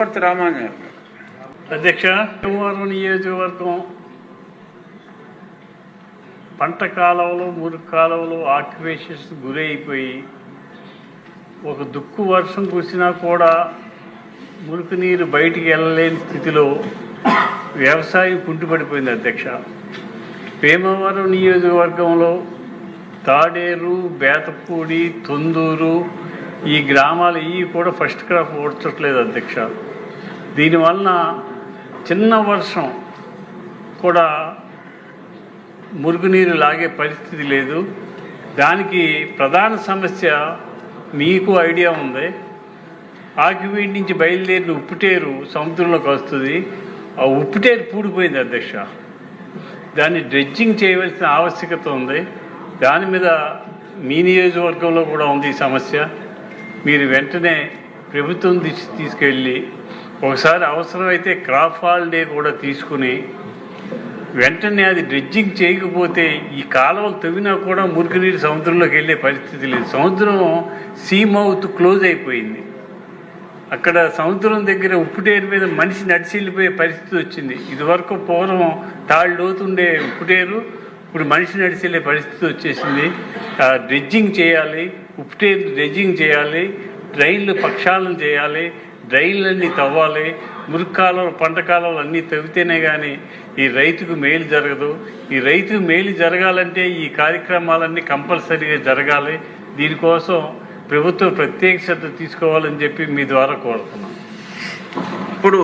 కొత్త అధ్యక్ష సోమవారం నియోజకవర్గం పంట కాలువలు మురుగు కాలువలు ఆక్యుపేషన్స్ గురైపోయి ఒక దుక్కు వర్షం కురిసినా కూడా మురికి నీరు బయటికి వెళ్ళలేని స్థితిలో వ్యవసాయం కుంటుపడిపోయింది అధ్యక్ష. భీమవరం నియోజకవర్గంలో తాడేరు బేతపూడి తొందూరు ఈ గ్రామాలు ఇవి కూడా ఫస్ట్ క్రాప్ ఓడ్చట్లేదు అధ్యక్ష. దీనివలన చిన్న వర్షం కూడా మురుగునీరు లాగే పరిస్థితి లేదు. దానికి ప్రధాన సమస్య మీకు ఐడియా ఉంది. ఆకివీడి నుంచి బయలుదేరిన ఉప్పుటేరు సముద్రంలోకి వస్తుంది. ఆ ఉప్పుటేరు పూడిపోయింది అధ్యక్ష. దాన్ని డ్రెడ్జింగ్ చేయవలసిన ఆవశ్యకత ఉంది. దాని మీద మీ నియోజకవర్గంలో కూడా ఉంది ఈ సమస్య. మీరు వెంటనే ప్రభుత్వం తీసు తీసుకెళ్ళి ఒకసారి అవసరమైతే క్రాప్ హాలిడే కూడా తీసుకుని వెంటనే అది డ్రెడ్జింగ్ చేయకపోతే ఈ కాలువలు తవ్వినా కూడా మురికినీరు సముద్రంలోకి వెళ్ళే పరిస్థితి లేదు. సముద్రం సీ మౌత్ క్లోజ్ అయిపోయింది. అక్కడ సముద్రం దగ్గర ఉప్పుటేరు మీద మనిషి నడిచి వెళ్ళిపోయే పరిస్థితి వచ్చింది. ఇదివరకు పూర్వం తాళ్ళు లోతుండే ఉప్పుటేరు ఇప్పుడు మనిషి నడిచి వెళ్ళే పరిస్థితి వచ్చేసింది. ఆ, డ్రెడ్జింగ్ చేయాలి ఉప్పుటేరు డ్రెడ్జింగ్ చేయాలి ట్రైన్లు పక్షాలను చేయాలి డ్రైన్లన్నీ తవ్వాలి మురుగు కాలువలు పంట కాలువలు అన్నీ తవ్వితేనే కానీ ఈ రైతుకు మేలు జరగదు. ఈ రైతుకు మేలు జరగాలంటే ఈ కార్యక్రమాలన్నీ కంపల్సరీగా జరగాలి. దీనికోసం ప్రభుత్వం ప్రత్యేక శ్రద్ధ తీసుకోవాలని చెప్పి మీ ద్వారా కోరుతున్నాం. ఇప్పుడు